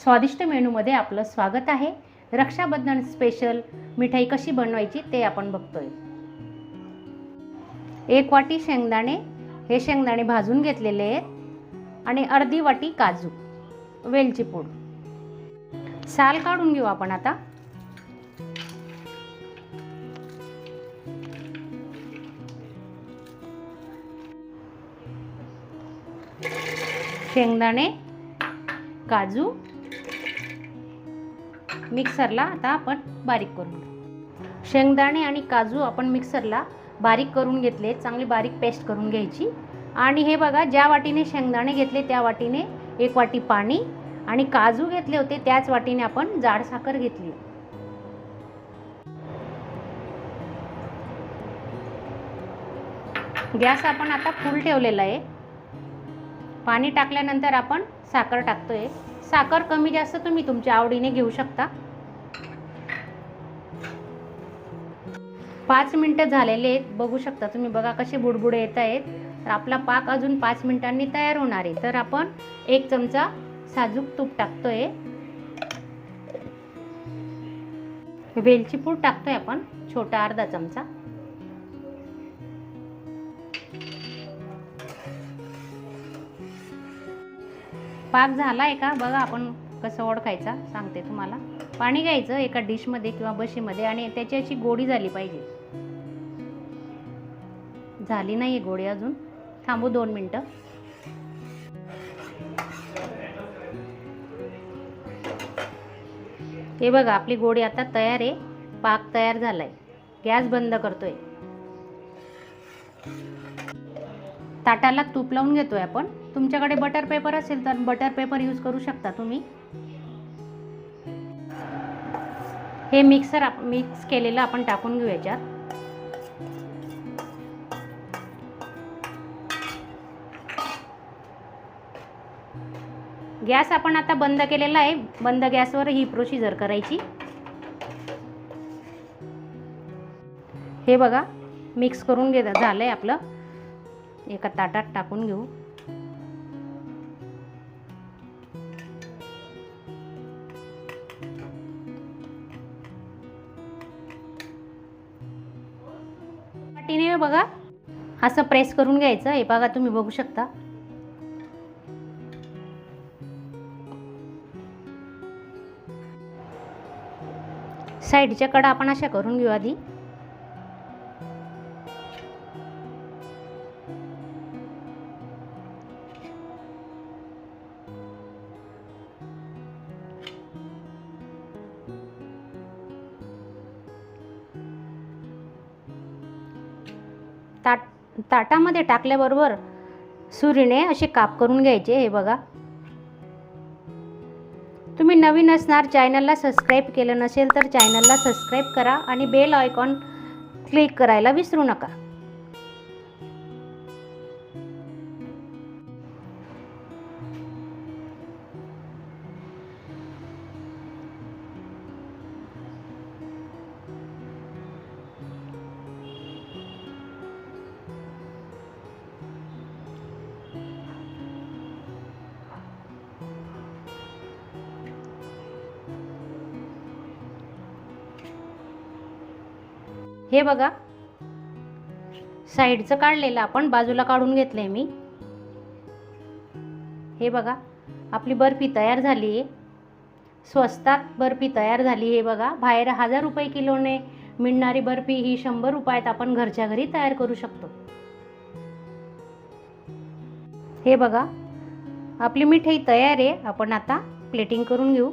स्वादिष्ट मेनूमध्ये आपलं स्वागत आहे. रक्षाबंधन स्पेशल मिठाई कशी बनवायची ते आपण बघतोय. एक वाटी शेंगदाणे हे शेंगदाणे भाजून घेतलेले आहेत. आणि अर्धी वाटी काजू वेलची पूड. साल काढून घेऊ आपण आता. शेंगदाणे काजू मिक्सरला आता आपण बारीक करून घेऊ. शेंगदाणे आणि काजू आपण मिक्सरला बारीक करून घेतले चांगली बारीक पेस्ट करून घ्यायची. आणि हे बघा ज्या वाटीने शेंगदाणे घेतले त्या वाटीने एक वाटी पाणी आणि काजू घेतले होते त्याच वाटीने आपण जाड साखर घेतली. गॅस आपण आता फुल ठेवलेला आहे. पाणी टाकल्यानंतर आपण साखर टाकतोय. साखर कमी जास्त तुम्ही तुमच्या आवडीने घेऊ शकता. पाच मिनटं झालेले आहेत बघू शकता तुम्ही. बघा कसे बुडबुडे येत आहेत. तर आपला पाक अजून पाच मिनटांनी तयार होणार आहे. तर आपण एक चमचा साजूक तूप टाकतोय. वेलची पूड टाकतोय आपण छोटा अर्धा चमचा. पाक झाला आहे का? बघा आपण कसं ओळखायचा. सांगते तुम्हाला. पाणी घ्यायचं एका डिशमध्ये किंवा बशीमध्ये आणि त्याची अशी गोडी झाली पाहिजे. झाली नाही आहे गोडी अजून. थांबू दोन मिनटं. हे बघा आपली गोडी आता तयार आहे. पाक तयार झाला आहे गॅस बंद करतोय. ताटाला तूप लावून घेतो आहे आपण. तुमच्याकडे बटर पेपर असेल तर बटर पेपर यूज करू शकता तुम्ही. हे मिक्सर आप मिक्स केलेलं आपण टाकून घेऊ याच्यात. गॅस आपण आता बंद केलेला आहे. बंद गॅसवर ही प्रोसिजर करायची. हे बघा मिक्स करून घे झालं आहे आपलं. एका ताटात टाकून घेऊ. पाटीने बघा असं प्रेस करून घ्यायचं. हे बघा तुम्ही बघू शकता. साईडच्या कडा आपण अशा करून घेऊ आधी. ताट ताटामध्ये टाकल्याबरोबर सुरीने असे काप करून घ्यायचे हे बघा. तुम्ही नवीन असणार चॅनलला सबस्क्राईब केलं नसेल तर चॅनलला सबस्क्राईब करा आणि बेल आयकॉन क्लिक करायला विसरू नका. हे बघा. साईडचं काढलेलं आपण बाजूला काढून घेतलंय मी. हे बघा आपली बर्फी तयार झाली आहे. स्वस्तात बर्फी तयार झाली हे बघा. बाहेर हजार रुपये किलोने मिळणारी बर्फी ही शंभर रुपयात आपण घरच्या घरी तयार करू शकतो. हे बघा आपली मिठाई तयार आहे. आपण आता प्लेटिंग करून घेऊ.